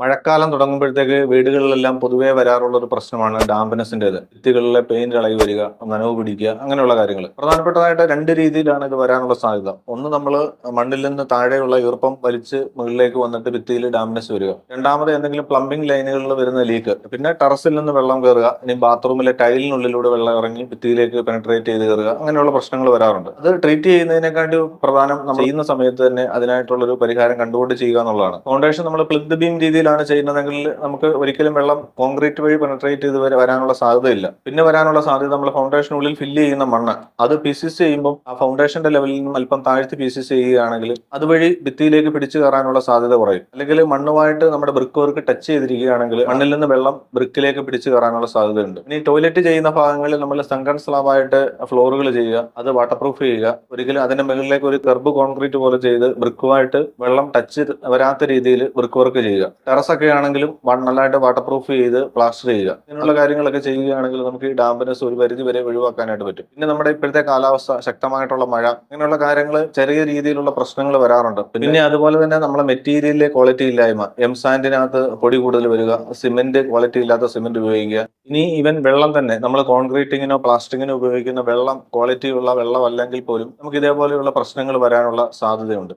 മഴക്കാലം തുടങ്ങുമ്പോഴത്തേക്ക് വീടുകളിലെല്ലാം പൊതുവേ വരാറുള്ള ഒരു പ്രശ്നമാണ് ഡാമ്പനസിന്റെത് ഭിത്തികളിലെ പെയിന്റ് ഇളകി വരിക നനവ് പിടിക്കുക അങ്ങനെയുള്ള കാര്യങ്ങൾ. പ്രധാനപ്പെട്ടതായിട്ട് രണ്ട് രീതിയിലാണ് ഇത് വരാനുള്ള സാധ്യത. ഒന്ന് നമ്മൾ മണ്ണിൽ നിന്ന് താഴെയുള്ള ഈർപ്പം വലിച്ച് മുകളിലേക്ക് വന്നിട്ട് ഭിത്തിയിൽ ഡാംബനസ് വരിക. രണ്ടാമത് എന്തെങ്കിലും പ്ലംബിംഗ് ലൈനുകളിൽ വരുന്ന ലീക്ക് പിന്നെ ടെറസിൽ നിന്ന് വെള്ളം കയറുക ഇനി ബാത്റൂമിലെ ടൈലിനുള്ളിലൂടെ വെള്ളം ഇറങ്ങി ഭിത്തിയിലേക്ക് പെനട്രേറ്റ് ചെയ്ത് കയറുക അങ്ങനെയുള്ള പ്രശ്നങ്ങൾ വരാറുണ്ട്. അത് ട്രീറ്റ് ചെയ്യുന്നതിനെക്കാട്ടി പ്രധാനം നമ്മൾ ചെയ്യുന്ന സമയത്ത് തന്നെ അതിനായിട്ടുള്ള ഒരു പരിഹാരം കണ്ടുകൊണ്ട് ചെയ്യുക എന്നുള്ളതാണ്. ഫൗണ്ടേഷൻ നമ്മൾ പ്ലിന്ത് ബീം രീതിയിലാണ് ചെയ്യുന്നതെങ്കിൽ നമുക്ക് ഒരിക്കലും വെള്ളം കോൺക്രീറ്റ് വഴി പെനട്രേറ്റ് ചെയ്ത് വരെ വരാനുള്ള സാധ്യതയില്ല. പിന്നെ വരാനുള്ള സാധ്യത നമ്മൾ ഫൗണ്ടേഷനുള്ളിൽ ഫില്ല് ചെയ്യുന്ന മണ്ണ്. അത് പി സി സി ചെയ്യുമ്പോൾ ആ ഫൗണ്ടേഷന്റെ ലെവലിൽ നിന്നും അല്പം താഴ്ത്തി പി സി സി ചെയ്യുകയാണെങ്കിൽ അതുവഴി ഭിത്തിയിലേക്ക് പിടിച്ചു കയറാനുള്ള സാധ്യത കുറയും. അല്ലെങ്കിൽ മണ്ണുമായിട്ട് നമ്മുടെ ബ്രിക്ക് വർക്ക് ടച്ച് ചെയ്തിരിക്കുകയാണെങ്കിൽ മണ്ണിൽ നിന്ന് വെള്ളം ബ്രിക്കിലേക്ക് പിടിച്ചു കയറാനുള്ള സാധ്യതയുണ്ട്. ഇനി ടോയ്ലറ്റ് ചെയ്യുന്ന ഭാഗങ്ങളിൽ നമ്മൾ സങ്കൺ സ്ലാബായിട്ട് ഫ്ലോറുകൾ ചെയ്യുക അത് വാട്ടർ പ്രൂഫ് ചെയ്യുക. ഒരിക്കലും അതിന്റെ മുകളിലേക്ക് ഒരു കർബ് കോൺക്രീറ്റ് പോലെ ചെയ്ത് ബ്രിക്കുമായിട്ട് വെള്ളം ടച്ച് വരാത്ത രീതിയിൽ ബ്രിക്ക് വർക്ക് ചെയ്യുക. ടെറസ് ഒക്കെ ആണെങ്കിലും നല്ലതായിട്ട് വാട്ടർ പ്രൂഫ് ചെയ്ത് പ്ലാസ്റ്റർ ചെയ്യുക. ഇങ്ങനെയുള്ള കാര്യങ്ങളൊക്കെ ചെയ്യുകയാണെങ്കിൽ നമുക്ക് ഈ ഡാമ്പിനെസ് ഒരു പരിധി വരെ ഒഴിവാക്കാനായിട്ട് പറ്റും. പിന്നെ നമ്മുടെ ഇപ്പോഴത്തെ കാലാവസ്ഥ ശക്തമായിട്ടുള്ള മഴ ഇങ്ങനെയുള്ള കാര്യങ്ങൾ ചെറിയ രീതിയിലുള്ള പ്രശ്നങ്ങൾ വരാറുണ്ട്. പിന്നെ അതുപോലെ തന്നെ നമ്മളെ മെറ്റീരിയലിലെ ക്വാളിറ്റി ഇല്ലായ്മ എം സാൻഡിനകത്ത് പൊടി കൂടുതൽ വരിക സിമെന്റ് ക്വാളിറ്റി ഇല്ലാത്ത സിമെന്റ് ഉപയോഗിക്കുക. ഇനി ഈവൻ വെള്ളം തന്നെ നമ്മൾ കോൺക്രീറ്റിങ്ങിനോ പ്ലാസ്റ്റിങ്ങിനോ ഉപയോഗിക്കുന്ന വെള്ളം ക്വാളിറ്റി ഉള്ള വെള്ളം അല്ലെങ്കിൽ പോലും നമുക്ക് ഇതേപോലെയുള്ള പ്രശ്നങ്ങൾ വരാനുള്ള സാധ്യതയുണ്ട്.